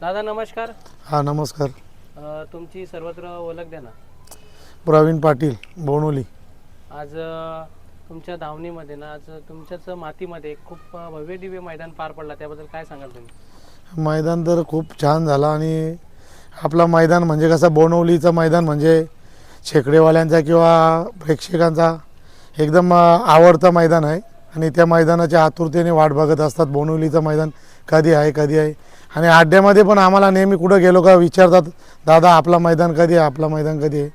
दादा नमस्कार. हा नमस्कार. अ, तुमची सर्वत्र ओळख द्या ना. प्रवीण पाटील बोनोली. आज अ, तुमच्या धावणीमध्ये ना आज तुमच्याच मातीमध्ये खूप अ, भव्य दिव्य मैदान पार पडला. त्याबद्दल काय सांगाल तुम्ही? मैदान तर खूप छान झालं आणि आपला मैदान म्हणजे कसं बोनवलीचं मैदान म्हणजे शेकडेवाल्यांचा किंवा प्रेक्षकांचा एकदम अ, आवडतं मैदान आहे. आणि त्या मैदानाच्या आतुरतेने वाट बघत असतात. बोनवलीचं मैदान कधी आहे कधी आहे. आणि अड्ड्यामध्ये पण आम्हाला नेहमी कुठं गेलो का विचारतात दादा आपला मैदान कधी आहे? आपला मैदान कधी आहे?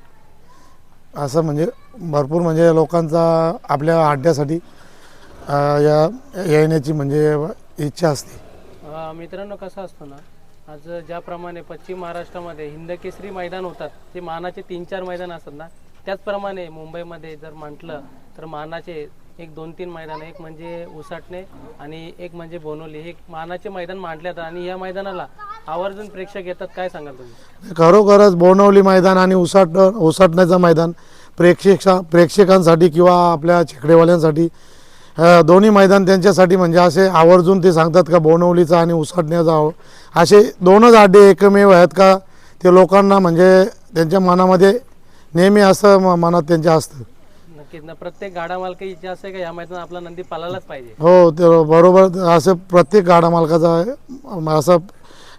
असं म्हणजे भरपूर म्हणजे लोकांचा आपल्या आड्ड्यासाठी या येण्याची म्हणजे इच्छा असते. मित्रांनो कसं असतं ना आज ज्याप्रमाणे पश्चिम महाराष्ट्रामध्ये हिंदकेसरी मैदान होतात ते मानाचे तीन चार मैदान असतात ना त्याचप्रमाणे मुंबईमध्ये जर म्हटलं तर मानाचे एक दोन तीन मैदान एक म्हणजे उसाटणे आणि एक म्हणजे बोनोली. हे मानाचे मैदान मांडले जातात आणि या मैदानाला आवर्जून प्रेक्षक येतात. काय सांगाल तुम्ही? खरोखरच बोनवली मैदान आणि उसाट उसाटण्याचं मैदान प्रेक्षक प्रेक्षकांसाठी किंवा आपल्या छेकडेवाल्यांसाठी दोन्ही मैदान त्यांच्यासाठी म्हणजे असे आवर्जून ते सांगतात का बोनवलीचा आणि उसाटण्याचा आव- असे दोनच आड्डे एकमेव आहेत का ते लोकांना म्हणजे त्यांच्या मनामध्ये नेहमी असं मनात त्यांच्या असतं. नक्कीच. ना प्रत्येक गाडा मालकी इच्छा असते का या मैदानात आपला नंदी पालायलाच पाहिजे? हो ते बरोबर. असं प्रत्येक गाडा मालकाचा आहे. असं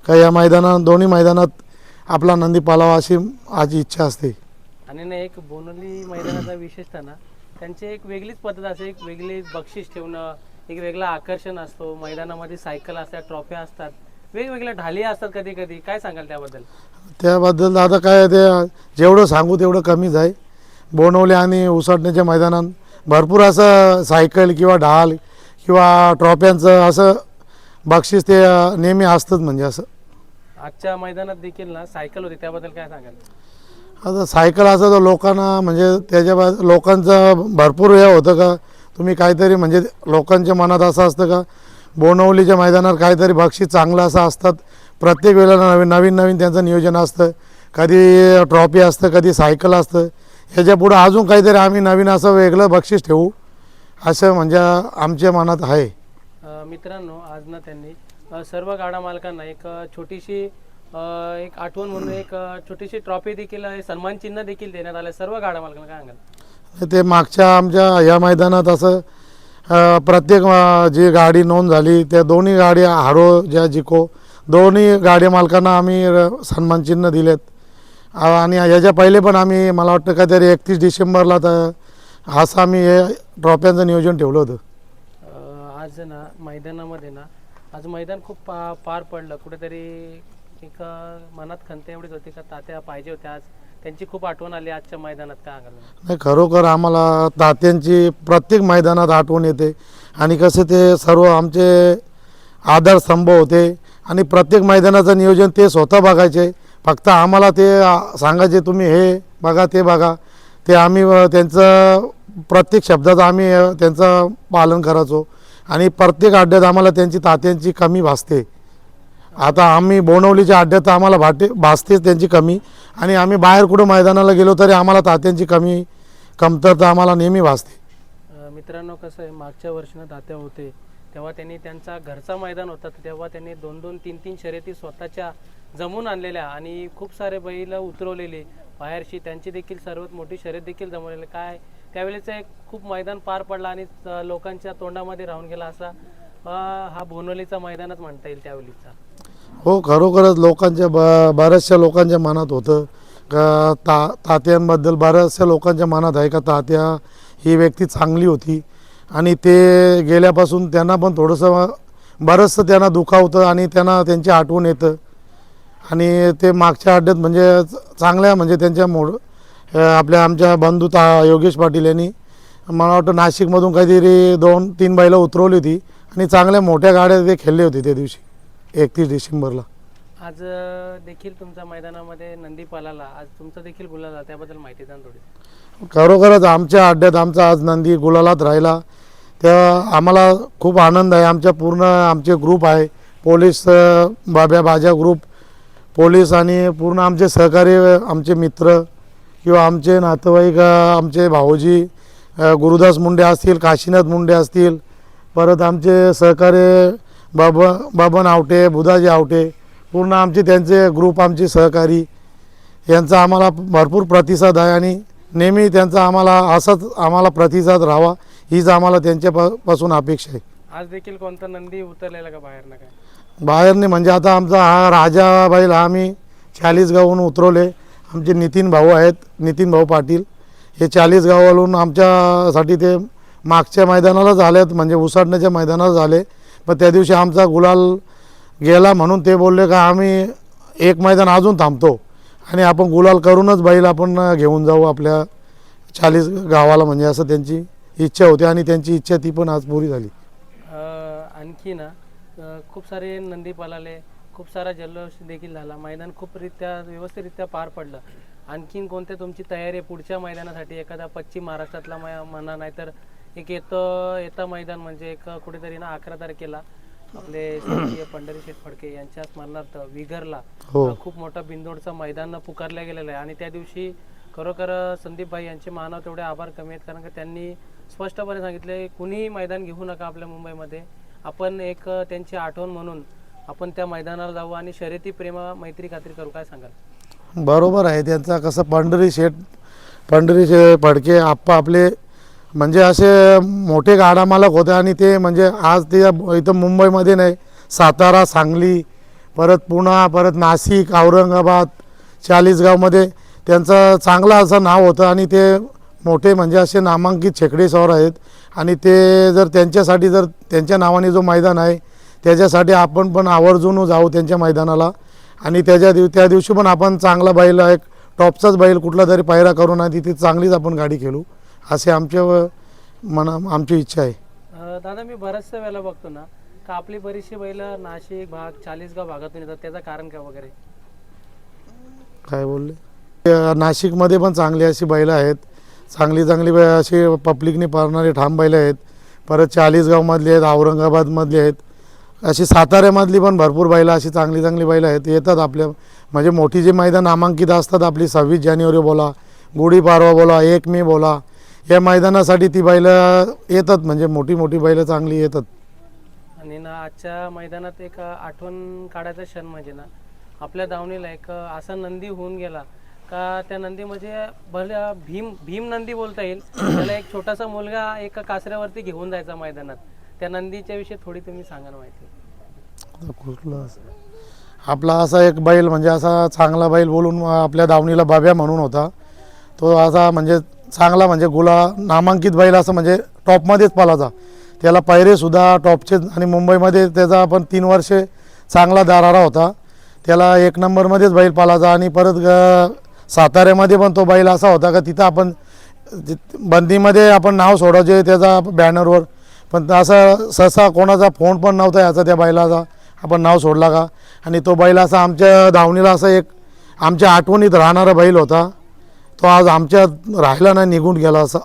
का या मैदानात दोन्ही मैदानात आपला नंदी पालावा अशी आज इच्छा असते. आणि ना एक बोनोली मैदानाचा विशेषतः ना त्यांची एक वेगळीच पद्धत असते. एक वेगळी बक्षीस ठेवणं एक वेगळं आकर्षण असतो. मैदानामध्ये सायकल असतात ट्रॉफ्या असतात. वेगवेगळ्या ढाली असतात कधी कधी. काय सांगाल त्याबद्दल? त्याबद्दल आता काय ते जेवढं सांगू तेवढं कमीच आहे बोनवले आणि उसाटण्याच्या मैदानात भरपूर असं सायकल किंवा ढाल किंवा ट्रॉफ्यांचं असं बक्षीस ते नेहमी असतंच म्हणजे असं. आजच्या मैदानात देखील ना सायकल होती त्याबद्दल काय सांगाल? आता सायकल असं तर लोकांना म्हणजे त्याच्या लोकांचं भरपूर हे होतं का? तुम्ही काहीतरी म्हणजे लोकांच्या मनात असं असतं का? बोनवलीच्या मैदानात काहीतरी बक्षीस चांगलं असं असतात. प्रत्येक वेळेला नवीन नवीन नवीन त्यांचं नियोजन असतं. कधी ट्रॉफी असतं कधी सायकल असतं. ह्याच्या पुढं अजून काहीतरी आम्ही नवीन असं वेगळं बक्षीस ठेवू असं म्हणजे आमच्या मनात आहे. अ, मित्रांनो आज ना त्यांनी अ, सर्व गाडा मालकांना एक अ, छोटीशी अ, एक आठवण म्हणून एक अ, छोटीशी ट्रॉफी देखील अ, सन्मान चिन्ह देखील देण्यात आलं सर्व गाडा मालकांना काय सांगाल? ते मागच्या आमच्या या मैदानात असं अ, प्रत्येक अ, जी गाडी नोंद झाली त्या दोन्ही गाड्या हारो ज्या जिको दोन्ही गाडी मालकांना आम्ही अ, सन्मानचिन्ह दिलेत. आणि याच्या पहिले पण आम्ही मला वाटतं काहीतरी एकतीस डिसेंबरला तर असं आम्ही हे ट्रॉफ्यांचं नियोजन ठेवलं होतं. अ, आज ना मैदानामध्ये ना आज मैदान खूप पा पार पडलं. कुठेतरी एक अ, मनात खंत एवढीच होती का तात्या पाहिजे होत्या आज. त्यांची खूप आठवण आली आजच्या मैदानात काय सांगाल? नाही खरोखर आम्हाला तात्यांची प्रत्येक मैदानात आठवण येते. आणि कसे ते सर्व आमचे आधारस्तंभ होते. आणि प्रत्येक मैदानाचं नियोजन ते स्वतः बघायचे. फक्त आम्हाला ते सांगायचे तुम्ही हे बघा ते बघा. ते आम्ही त्यांचं प्रत्येक शब्दाचं आम्ही त्यांचं पालन करायचो. आणि प्रत्येक अड्ड्यात आम्हाला त्यांची तात्यांची कमी भासते. आता आम्ही बोनवलीच्या अड्ड्यात आम्हाला भाटे भासतेच त्यांची कमी. आणि आम्ही बाहेर कुठं मैदानाला गेलो तरी आम्हाला तात्यांची कमी कमतरता आम्हाला नेहमी भासते. मित्रांनो कसं आहे मागच्या वर्षीनं तात्या होते. तेव्हा त्यांनी त्यांचा घरचा मैदान होता. तेव्हा त्यांनी दोन दोन तीन तीन शर्यती स्वतःच्या जमून आणलेल्या आणि खूप सारे बैल उतरवलेले बाहेरशी. त्यांची देखील सर्वात मोठी शर्यत देखील जमवलेली. काय? त्यावेळेचं एक खूप मैदान पार पडला आणि लोकांच्या तोंडामध्ये राहून गेला असा हा बोनवलीचा मैदानच म्हणता येईल त्यावेळीचा. हो खरोखरच लोकांच्या ब बऱ्याचशा लोकांच्या मनात होतं. का ता तात्यांबद्दल बऱ्याचशा लोकांच्या मनात आहे का तात्या ही व्यक्ती चांगली होती. आणि ते गेल्यापासून त्यांना पण थोडंसं बरंचसं त्यांना दुखावतं आणि त्यांना त्यांची आठवण येतं. आणि ते मागच्या अड्ड्यात म्हणजे चांगल्या म्हणजे त्यांच्या मोड आपल्या आमच्या बंधू ता योगेश पाटील यांनी मला वाटतं नाशिकमधून काहीतरी दोन तीन बैलं उतरवली होती आणि चांगल्या मोठ्या गाड्या ते खेळले होते त्या दिवशी एकतीस डिसेंबरला. आज देखील तुमच्या मैदानामध्ये नंदी पालाला आज तुमचा देखील गुलाला त्याबद्दल माहिती द्या थोडी. खरोखरच आमच्या अड्ड्यात आमचा आज नंदी गुलालात राहिला. त्या आम्हाला खूप आनंद आहे आमच्या पूर्ण आमचे ग्रुप आहे पोलीस बाब्या बाजा ग्रुप पोलीस आणि पूर्ण आमचे सहकारी आमचे मित्र किंवा आमचे नातेवाईक आमचे भाऊजी गुरुदास मुंडे असतील काशीनाथ मुंडे असतील परत आमचे सहकारी बाबा बाबन आवटे बुधाजी आवटे पूर्ण आमचे त्यांचे ग्रुप आमचे सहकारी यांचा आम्हाला भरपूर प्रतिसाद आहे आणि नेहमी त्यांचा आम्हाला असाच आम्हाला प्रतिसाद राहावा हीच आम्हाला त्यांच्यापासून अपेक्षा आहे. आज देखील कोणता नंदी उतरलेला का बाहेर ना काय? बाहेरने म्हणजे आता आमचा हा राजा बैल हा आम्ही चाळीसगावहून उतरवले. आमचे नितीन भाऊ आहेत नितीन भाऊ पाटील. हे चाळीसगावावरून आमच्यासाठी ते मागच्या मैदानालाच झालेत म्हणजे उसाडण्याच्या मैदानाला झाले. पण त्या दिवशी आमचा गुलाल गेला म्हणून ते बोलले का आम्ही एक मैदान अजून थांबतो. आणि आपण गुलाल करूनच बैल आपण घेऊन जाऊ आपल्या चाळीस गावाला म्हणजे असं त्यांची इच्छा होती आणि त्यांची इच्छा ती पण आज पुरी झाली. आणखी ना खूप सारे नंदी पळाले खूप सारा जल्लोष देखील झाला. मैदान खूप रित्या व्यवस्थितरित्या पार पडलं. आणखीन कोणत्या तुमची तयारी आहे पुढच्या मैदानासाठी? एखादा पश्चिम महाराष्ट्रातला मै म्हणा नाहीतर एक येतं येतं मैदान म्हणजे एक कुठेतरी ना अकरा तारखेला आपले पंढरी शेठ फडके यांच्या स्मरणार्थ विघरला हो. खूप मोठा बिंदोडचं मैदान पुकारलं गेलेलं आहे. आणि त्या दिवशी खरोखर संदीप भाई यांचे मानव तेवढे आभार कमी आहेत कारण का त्यांनी स्पष्टपणे सांगितले कुणीही मैदान घेऊ नका आपल्या मुंबईमध्ये. आपण एक त्यांची आठवण म्हणून आपण त्या मैदानाला जाऊ आणि शर्यती प्रेमा मैत्री खात्री करू. काय सांगाल? बरोबर आहे. त्यांचा कसं पंढरी शेठ पंढरी शे फडके आप्पा आपले म्हणजे असे मोठे गाडा मालक होते आणि ते म्हणजे आज ते इथं मुंबईमध्ये नाही सातारा सांगली परत पुणा परत नाशिक औरंगाबाद चाळीसगावमध्ये त्यांचं चांगलं असं नाव होतं आणि ते मोठे म्हणजे असे नामांकित छेकडे सौर आहेत. आणि ते जर त्यांच्यासाठी जर त्यांच्या नावाने जो मैदान आहे त्याच्यासाठी आपण पण आवर्जून जाऊ त्यांच्या मैदानाला. आणि त्याच्या दिव त्या दिवशी पण आपण चांगला बैल एक टॉपचाच बैल कुठला तरी पायरा करून आणि तिथे चांगलीच आपण गाडी खेळू असे आमच्या मना आमची इच्छा आहे. दादा मी बऱ्याचशा वेळेला बघतो ना का आपली बरीचशी बैल नाशिक भाग चाळीसगाव भागातून येतात. त्याचं कारण काय वगैरे? काय बोलले? नाशिकमध्ये पण चांगली अशी बैलं आहेत. चांगली चांगली बै अशी पब्लिकने पाळणारी ठाम बैलं आहेत. परत चाळीसगावमधली आहेत औरंगाबादमधली आहेत. अशी साताऱ्यामधली पण भरपूर बैलं अशी चांगली चांगली बैलं आहेत. येतात आपल्या म्हणजे मोठी जी मैदान नामांकित असतात आपली सव्वीस जानेवारी बोला गुढीपाडवा बोला एक मे बोला या मैदानासाठी ती बैलं येतात म्हणजे मोठी मोठी बैलं चांगली येतात. आणि ना आजच्या मैदानात एक आठवण काढायचा क्षण म्हणजे ना आपल्या दावणीला एक असा नंदी होऊन गेला का त्या नंदी म्हणजे भले भीम भीम नंदी बोलता येईल त्याला एक छोटासा मुलगा एका कासऱ्यावरती घेऊन जायचा मैदानात. त्या नंदीच्या विषयी थोडी तुम्ही सांगा ना माहिती. कुठला आपला असा एक बैल म्हणजे असा चांगला बैल बोलून आपल्या दावणीला बाब्या म्हणून होता. तो असा म्हणजे चांगला म्हणजे गुला नामांकित बैल असं म्हणजे टॉपमध्येच पालाचा त्याला पैरेसुद्धा टॉपचे आणि मुंबईमध्ये त्याचा आपण तीन वर्षे चांगला दारारा होता. त्याला एक नंबरमध्येच बैल पालाचा आणि परत ग साताऱ्यामध्ये पण तो बैल असा होता का तिथं आपण बंदीमध्ये आपण नाव सोडायचे त्याचा बॅनरवर पण असा सहसा कोणाचा फोन पण नव्हता याचा त्या बैलाचा. आपण नाव सोडला का? आणि तो बैल असा आमच्या धावणीला असा एक आमच्या आठवणीत राहणारा बैल होता. तो आज आमच्या राहिला नाही निघून गेला असा.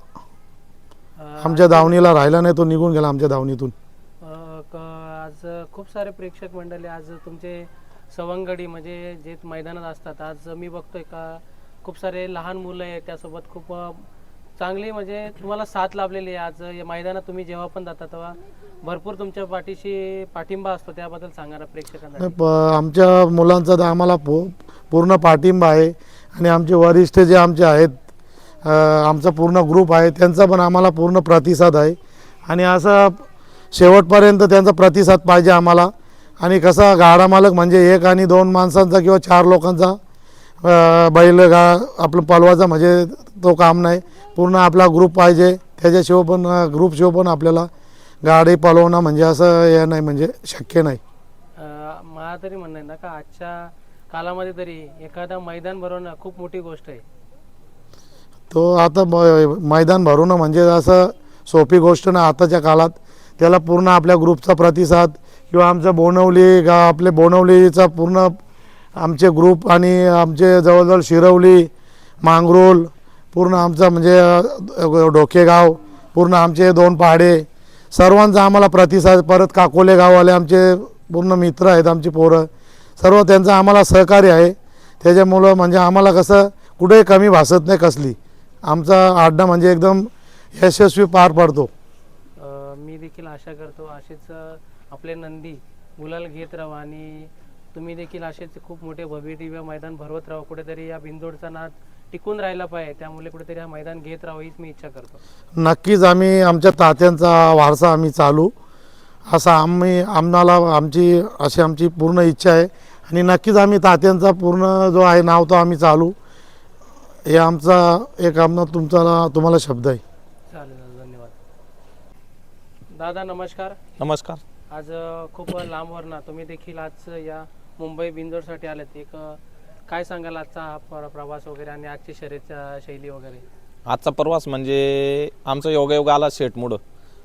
आमच्या दावणीला राहिला नाही तो निघून गेला आमच्या दावणीतून क- आज खूप सारे प्रेक्षक मंडळी आज तुमचे सवंगडी म्हणजे जे मैदानात असतात आज मी बघतोय का खूप सारे लहान मुलं आहेत त्यासोबत खूप चांगली म्हणजे तुम्हाला साथ लाभलेली आहे. आज या मैदानात तुम्ही जेव्हा पण जाता तेव्हा भरपूर तुमच्या पाठीशी पाठिंबा असतो त्याबद्दल सांगणार प्रेक्षकांना. प आमच्या मुलांचा तर आम्हाला पू पूर्ण पाठिंबा आहे आणि आमचे वरिष्ठ जे आमचे आहेत अ, आमचा पूर्ण ग्रुप आहे त्यांचा पण आम्हाला पूर्ण प्रतिसाद आहे. आणि असं शेवटपर्यंत त्यांचा प्रतिसाद पाहिजे आम्हाला. आणि कसा गाडा मालक म्हणजे एक आणि दोन माणसांचा किंवा चार लोकांचा बैल गा आपलं पलवाचा म्हणजे तो काम नाही. पूर्ण आपला ग्रुप पाहिजे. त्याच्याशिवाय पण ग्रुपशिवाय पण आपल्याला गाडी पलवणं म्हणजे असं हे नाही म्हणजे शक्य नाही. मला तरी म्हणणं ना का आजच्या कालामध्ये तरी एखादा मैदान भरवणं खूप मोठी गोष्ट आहे. तो आता मैदान भरणं म्हणजे असं सोपी गोष्ट ना आताच्या काळात. त्याला पूर्ण आपल्या ग्रुपचा प्रतिसाद किंवा आमचं बोनवली गा आपले बोनवलीचा पूर्ण आमचे ग्रुप आणि आमचे जवळजवळ शिरवली मांगरोल पूर्ण आमचा म्हणजे डोकेगाव पूर्ण आमचे दोन पहाडे. सर्वांचा आम्हाला प्रतिसाद परत काकोले गाववाले आमचे पूर्ण मित्र आहेत आमची पोरं. सर्व त्यांचं आम्हाला सहकार्य आहे. त्याच्यामुळं म्हणजे आम्हाला कसं कुठेही कमी भासत नाही कसली. आमचा आड्डा म्हणजे एकदम यशस्वी पार पडतो. मी देखील आशा करतो असेच आपले नंदी गुलाल घेत राहा आणि तुम्ही देखील असेच खूप मोठे भव्य दिव्य मैदान भरवत राहू. कुठेतरी या बिंदोडचा नाद टिकून राहिला पाहिजे. त्यामुळे कुठेतरी हा मैदान घेत राहावं हीच मी इच्छा करतो. नक्कीच आम्ही आमच्या तात्यांचा वारसा आम्ही चालू. असा आम्ही आम्हाला आमची अशी आमची पूर्ण इच्छा आहे. आणि नक्कीच आम्ही तात्यांचा पूर्ण जो आहे नाव तो आम्ही चालू. हे आमचा एक आमना तुमचा तुम्हाला शब्द आहे. चालेल दादा, धन्यवाद. दादा नमस्कार. नमस्कार. आज खूप लांबवर ना तुम्ही देखील आज या मुंबई बिंदोरसाठी आलेत एक काय सांगाल आजचा हा प्रवास वगैरे आणि आजची शर्यत शैली वगैरे? आजचा प्रवास म्हणजे आमचा योगायोग आला शेटमुळं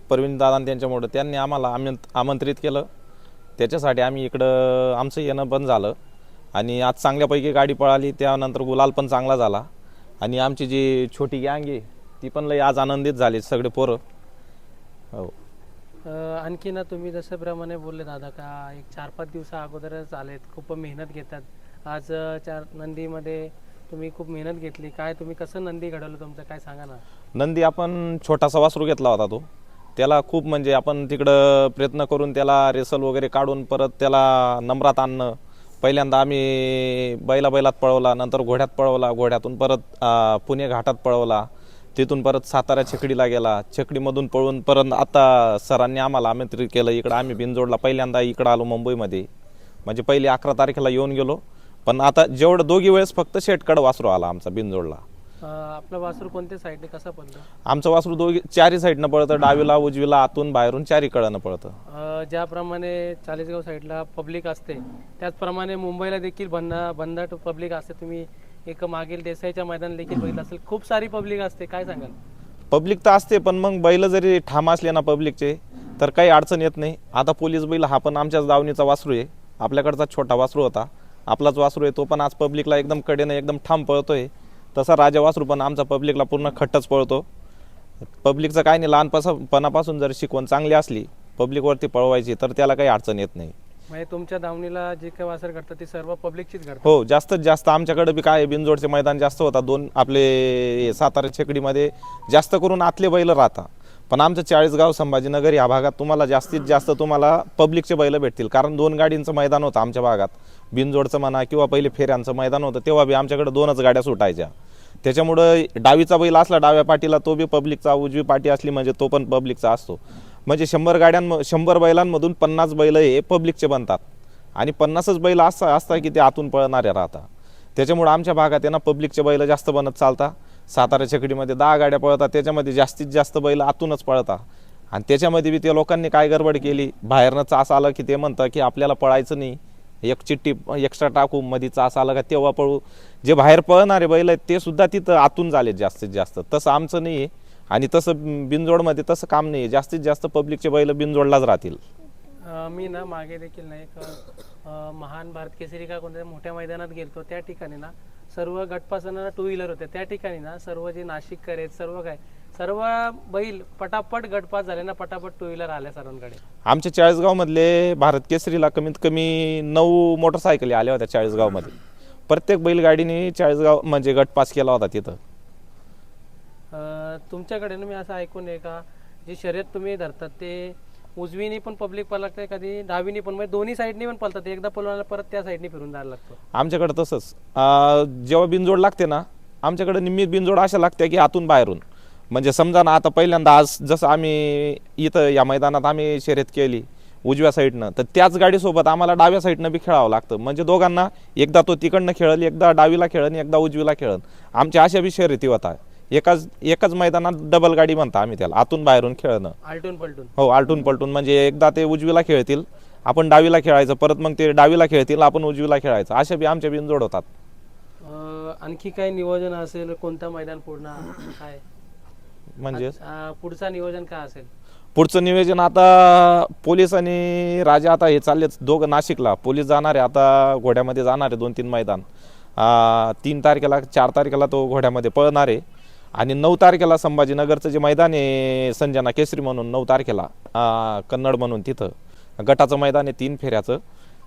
प्रवीण दादा त्यांच्यामुळं त्यांनी आम्हाला आमंत आमंत्रित केलं. त्याच्यासाठी आम्ही इकडं आमचं येणं पण झालं. आणि आज चांगल्यापैकी गाडी पळाली. त्यानंतर गुलाल पण चांगला झाला. आणि आमची जी छोटी गँग आहे ती पण लई आज आनंदित झाली सगळे पोरं. हो. आणखी ना तुम्ही जसंप्रमाणे बोलले दादा का एक चार पाच दिवसा अगोदरच आलेत खूप मेहनत घेतात. आज चार नंदीमध्ये तुम्ही खूप मेहनत घेतली. काय तुम्ही कसं नंदी घडवलं तुमचं? काय सांगा ना. नंदी आपण छोटासा वासरू घेतला होता तो. त्याला खूप म्हणजे आपण तिकडं प्रयत्न करून त्याला रेसल वगैरे काढून परत त्याला नंबरात आणणं. पहिल्यांदा आम्ही बैला बैलात पळवला नंतर घोड्यात पळवला घोड्यातून परत पुणे घाटात पळवला. तिथून परत सातारा छकडीला गेला. छकडीमधून पळून परत आता सरांनी आम्हाला आमंत्रित केलं. इकडं आम्ही बिनजोडला पहिल्यांदा इकडं आलो मुंबईमध्ये. म्हणजे पहिली अकरा तारखेला येऊन गेलो. पण आता जेवढं दोघी वेळेस फक्त शेटकड वासरू आला आमचा बिनजोडला. आपलं वासरू कोणत्या साईडने कसं पडलं? आमचं वासरू दोघी चारी साईडनं पळतं. डावीला उजवीला आतून बाहेरून चारी कडनं पळतं. ज्याप्रमाणे चाळीसगाव साईडला पब्लिक असते त्याचप्रमाणे मुंबईला देखील बंदा बंदाट पब्लिक असते. तुम्ही एक मागील देसाईच्या मैदान देखील बघितलं असेल. खूप सारी पब्लिक असते. काय सांगाल? पब्लिक तर असते पण मग बैल जरी ठाम असले ना पब्लिकचे तर काही अडचण येत नाही. आता पोलीस बैल हा पण आमच्याच दावणीचा वासरू आहे. आपल्याकडचा छोटा वासरू होता. आपलाच वासरू आहे तो पण आज पब्लिकला एकदम कडेनं एकदम ठाम पळतोय. तसा राजा वासरू पण आमचा पब्लिकला पूर्ण खट्टच पळतो. पब्लिकचं काय नाही लहानपणापासून जर शिकवण चांगली असली पब्लिकवरती पळवायची तर त्याला काही अडचण येत नाही. म्हणजे तुमच्या धावणीला जे काही वासर घडतात ते सर्व पब्लिकचीच घडतात हो जास्तीत जास्त आमच्याकडे बी काय आहे, बिनजोडचे मैदान जास्त होतात दोन आपले हे सातारा छेकडीमध्ये जास्त करून आतले बैल राहतात. पण आमचं चाळीसगाव संभाजीनगर या भागात तुम्हाला जास्तीत जास्त तुम्हाला पब्लिकचे बैल भेटतील. कारण दोन गाडींचं मैदान होतं आमच्या भागात. बिनजोडचं म्हणा किंवा पहिले फेऱ्यांचं मैदान होतं तेव्हा बी आमच्याकडे दोनच गाड्या सुटायच्या. त्याच्यामुळं डावीचा बैल असला डाव्या पाठीला तो बी पब्लिकचा उजवी पाठी असली म्हणजे तो पण पब्लिकचा असतो. म्हणजे शंभर गाड्यां शंभर बैलांमधून पन्नास बैल हे पब्लिकचे बनतात. आणि पन्नासच बैल असं असता की ते आतून पळणारे राहतात. त्याच्यामुळे आमच्या भागात आहे ना पब्लिकचे बैल जास्त बनत चालतात. सातारा छकडीमध्ये दहा गाड्या पळतात त्याच्यामध्ये जास्तीत जास्त बैल आतूनच पळतात. आणि त्याच्यामध्ये बी त्या लोकांनी काय गडबड केली? बाहेरनं चास आलं की ते म्हणतं की आपल्याला पळायचं नाही. एक चिठ्ठी एक्स्ट्रा टाकू मध्ये चास आलं का तेव्हा पळू. जे बाहेर पळणारे बैल आहेत ते सुद्धा तिथं आतून झाले जास्तीत जास्त. तसं आमचं नाही आहे. आणि तसं बिनजोडमध्ये तसं काम नाही. जास्तीत जास्त पब्लिकचे बैल बिनजोडलाच राहतील. अ, मी ना मागे देखील ना एक अ, महान भारत केसरी का कोणत्या मोठ्या मैदानात गेलतो त्या ठिकाणी ना सर्व गटपासना टू व्हीलर होते. त्या ठिकाणी ना सर्व जे नाशिककर आहेत सर्व काय सर्व बैल पटापट गटपास झाले ना पटापट टू व्हीलर आल्या सर्वांकडे. आमच्या चाळीसगावमधले भारत केसरीला कमीत कमी नऊ मोटरसायकली आल्या होत्या चाळीसगावमध्ये. प्रत्येक बैलगाडीने चाळीसगाव म्हणजे गट पास केला होता तिथं. तुमच्याकडे ना मी असं ऐकून आहे का जे शर्यत तुम्ही धरतात ते उजवीने पण पब्लिक पलटते कधी डावीने पण म्हणजे दोन्ही साईडनी पण पलतात एकदा पलवायला परत त्या साईडने फिरून जायला लागतो. आमच्याकडे तसंच. अं, जेव्हा बिनजोड लागते ना आमच्याकडे निम्मी बिनजोड अशा लागते की आतून बाहेरून. म्हणजे समजा ना आता पहिल्यांदा आज जसं आम्ही इथं या मैदानात आम्ही शर्यत केली उजव्या साईडनं तर त्याच गाडीसोबत आम्हाला डाव्या साईडनं बी खेळावं लागतं. म्हणजे दोघांना एकदा तो तिकडनं खेळल एकदा डावीला खेळन एकदा उजवीला खेळन आमच्या अशा बी शर्यती होतात. एकाच एकाच मैदानात डबल गाडी म्हणता आम्ही त्याला आतून बाहेरून खेळणं. आलटून पलटून. हो आलटून पलटून. म्हणजे एकदा ते उजवीला खेळतील आपण डावीला खेळायचं परत मग ते डावीला खेळतील आपण उजवीला खेळायचं. अशा बी आमच्या बिनजोड होतात. अ, आणखी काय नियोजन असेल? कोणतं मैदान पूर्ण काय म्हणजे? अ, पुढचा नियोजन काय असेल? पुढचं नियोजन आता पोलीस आणि राजा आता हे चाललेच दोघं नाशिकला. पोलीस जाणार आहे आता घोड्यामध्ये जाणार आहे दोन तीन मैदान. आ, तीन तारखेला चार तारखेला तो घोड्यामध्ये पळणार आहे. आणि नऊ तारखेला संभाजीनगरचं जे मैदान आहे संजना केसरी म्हणून नऊ तारखेला कन्नड म्हणून तिथं गटाचं मैदान आहे तीन फेऱ्याचं.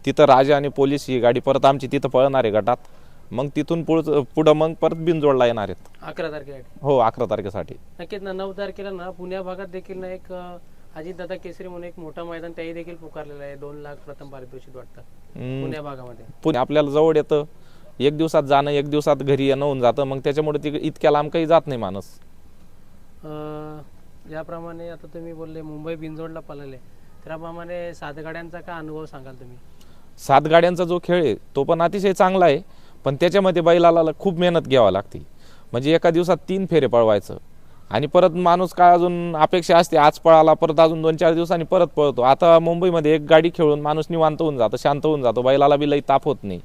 तिथं राजा आणि पोलीस ही गाडी परत आमची तिथं पळणार आहे गटात. मग तिथून पुढ पुढं मग परत बिनजोडला येणार आहेत. अकरा तारखेसाठी. हो अकरा तारखेसाठी. नक्कीच ना नऊ तारखेला ना पुण्या भागात देखील ना एक अजितदादा केसरी म्हणून एक मोठं मैदान त्याही देखील पुकारलेलं आहे. दोन लाख प्रथम पारितोषिक वाटतं. पुण्या भागामध्ये. पुणे आपल्याला जवळ येतं. एक दिवसात जाणं एक दिवसात घरी येणं होऊन जातं. मग त्याच्यामुळे ती इतक्या लांब काही जात नाही माणूस. ज्याप्रमाणे आता तुम्ही बोलले मुंबई बिंजोडला पळाले. त्याप्रमाणे सात गाड्यांचा काय अनुभव सांगाल तुम्ही? सात गाड्यांचा जो खेळ आहे तो पण अतिशय चांगला आहे. पण त्याच्यामध्ये बैलाला खूप मेहनत घ्यावी लागते. म्हणजे एका दिवसात तीन फेरे पळवायचं. आणि परत माणूस काय अजून अपेक्षा असते आज पळाला परत अजून दोन चार दिवसांनी परत पळतो. आता मुंबईमध्ये एक गाडी खेळून माणूस निवांत होऊन जातो शांत होऊन जातो. बैलाला बी लई ताप होत नाही.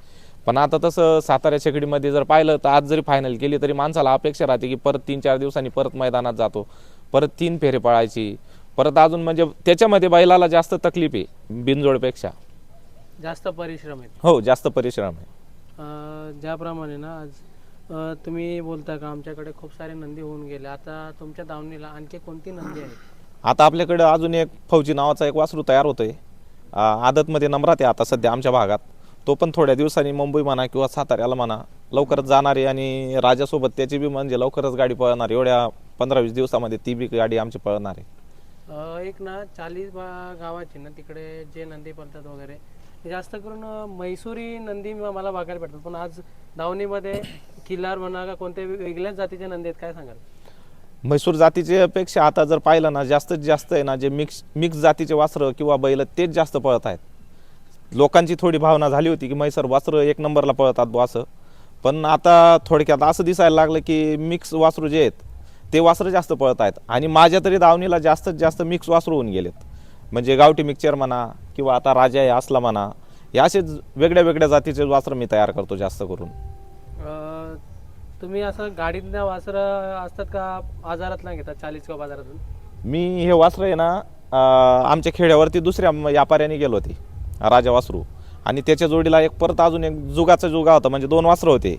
पण आता तसं सातारा शेकडीमध्ये जर पाहिलं तर आज जरी फायनल केली तरी माणसाला अपेक्षा राहते की परत तीन चार दिवसांनी परत मैदानात जातो. परत तीन फेरे पळायची. परत अजून म्हणजे त्याच्यामध्ये बैलाला जास्त तकलीफ आहे बिनजोडपेक्षा. जास्त परिश्रम आहेत हो जास्त परिश्रम आहे. अं, ज्याप्रमाणे ना आज अं, तुम्ही बोलता का आमच्याकडे खूप सारे नंदी होऊन गेले. आता तुमच्या दावणीला आणखी कोणती नंदी आहे आता आपल्याकडे अजून एक फौजी नावाचा एक वासरू तयार होतोय. आ, आदतमध्ये नम्रात आहे आता सध्या आमच्या भागात. तो पण थोड्या दिवसांनी मुंबई म्हणा किंवा साताऱ्याला म्हणा लवकरच जाणार आहे आणि राजासोबत त्याची बी म्हणजे लवकरच गाडी पळणार एवढ्या पंधरा वीस दिवसामध्ये ती बी गाडी आमची पळणार आहे. अं, एक ना चाळीस गावाची ना तिकडे जे नंदी पळतात वगैरे ते जास्त करून अं, मैसुरी नंदी म- मला बघायला भेटतात. पण आज दावणीमध्ये किल्लार म्हणा का कोणत्या वेगळ्याच जातीचे नंदी आहेत काय सांगाल? म्हैसूर जातीचे पेक्षा आता जर पाहिलं ना जास्तीत जास्त आहे ना जे मिक्स मिक्स जातीचे वासरं किंवा बैल तेच जास्त पळत आहेत. लोकांची थोडी भावना झाली होती की म्हैसर वासरं एक नंबरला पळतात बुवा असं. पण आता थोडक्यात असं दिसायला लागलं की मिक्स वासरू जे आहेत ते वासरं जास्त पळत आहेत आणि माझ्या तरी दावणीला जास्तीत जास्त मिक्स वासरू होऊन गेलेत. म्हणजे गावठी मिक्सचर म्हणा किंवा आता राजा आहे असला म्हणा हे असेच वेगळ्या वेगळ्या जातीचे वासरं मी तयार करतो जास्त करून. तुम्ही असं गाडीतल्या वासरं असतात का आजारातला घेतात चाळीस का बाजारातून? मी हे वासरं आहे ना आमच्या खेड्यावरती दुसऱ्या व्यापाऱ्याने गेलो होती. राजा वासरू. आणि त्याच्या जोडीला एक परत अजून एक जुगाचा जुगा होता म्हणजे दोन वासरं होते.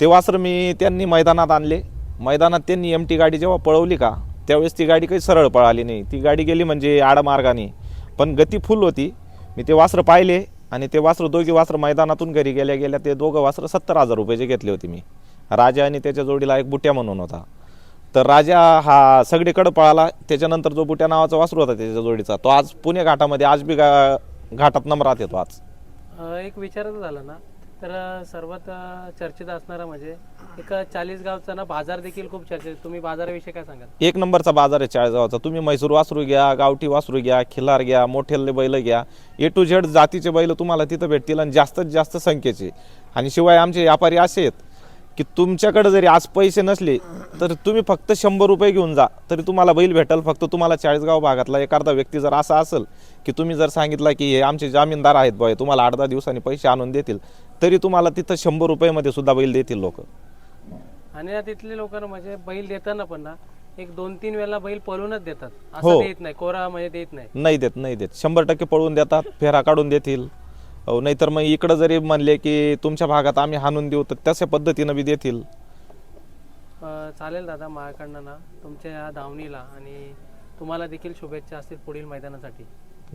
ते वासरं मी त्यांनी मैदानात आणले. मैदानात त्यांनी एम टी गाडी जेव्हा पळवली का त्यावेळेस ती गाडी काही सरळ पळाली नाही. ती गाडी गेली म्हणजे आडमार्गाने पण गती फुल होती. मी ते वासरं पाहिले आणि ते वासरं दोघी वासरं मैदानातून घरी गेल्या गेल्या ते दोघं वासरं सत्तर हजार रुपयाचे घेतले होते मी. राजा आणि त्याच्या जोडीला एक बुट्या म्हणून होता. तर राजा हा सगळीकडं पळाला. त्याच्यानंतर जो बुट्या नावाचा वासरू होता त्याच्या जोडीचा तो आज पुणे घाटामध्ये आज बी गा घाटात नंबरात येतो आज. अं, एक विचारायचं झालं ना तर अं, सर्वात अं, चर्चेत असणारा म्हणजे एक चाळीस गावचा ना बाजार देखील खूप चर्चेत तुम्ही बाजाराविषयी काय सांगाल? एक नंबरचा बाजार आहे चाळीसगावचा. तुम्ही म्हैसूर वासरू घ्या गावठी वासरू घ्या खिल्लार घ्या मोठेले बैल घ्या. ए टू झेड जातीचे बैल तुम्हाला तिथं भेटतील आणि जास्तीत जास्त संख्येचे. आणि शिवाय आमचे व्यापारी असे आहेत की तुमच्याकडे जरी आज पैसे नसले तर तुम्ही फक्त शंभर रुपये घेऊन जा तरी तुम्हाला बैल भेटेल फक्त तुम्हाला चाळीसगाव भागातला एखादा व्यक्ती जर असा असेल की तुम्ही जर सांगितलं की हे आमचे जामीनदार आहेत बॉय तुम्हाला आठ दहा दिवसांनी पैसे आणून देतील तरी तुम्हाला तिथं शंभर रुपयामध्ये सुद्धा बैल देतील लोक. आणि ना तिथले लोक म्हणजे बैल देताना पण ना एक दोन तीन वेळेला बैल पळूनच देतात. हो. देत नाही कोरा म्हणजे देत नाही. नाही देत नाही देत. शंभर टक्के पळवून देतात फेरा काढून देतील. नाहीतर मग इकडं जरी म्हणले की तुमच्या भागात आम्ही हाणून देऊ तर तशा पद्धतीनं बी देतील. अं, चालेल दादा माझ्याकडनं ना तुमच्या या धावणीला आणि तुम्हाला देखील शुभेच्छा असतील पुढील मैदानासाठी.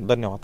धन्यवाद.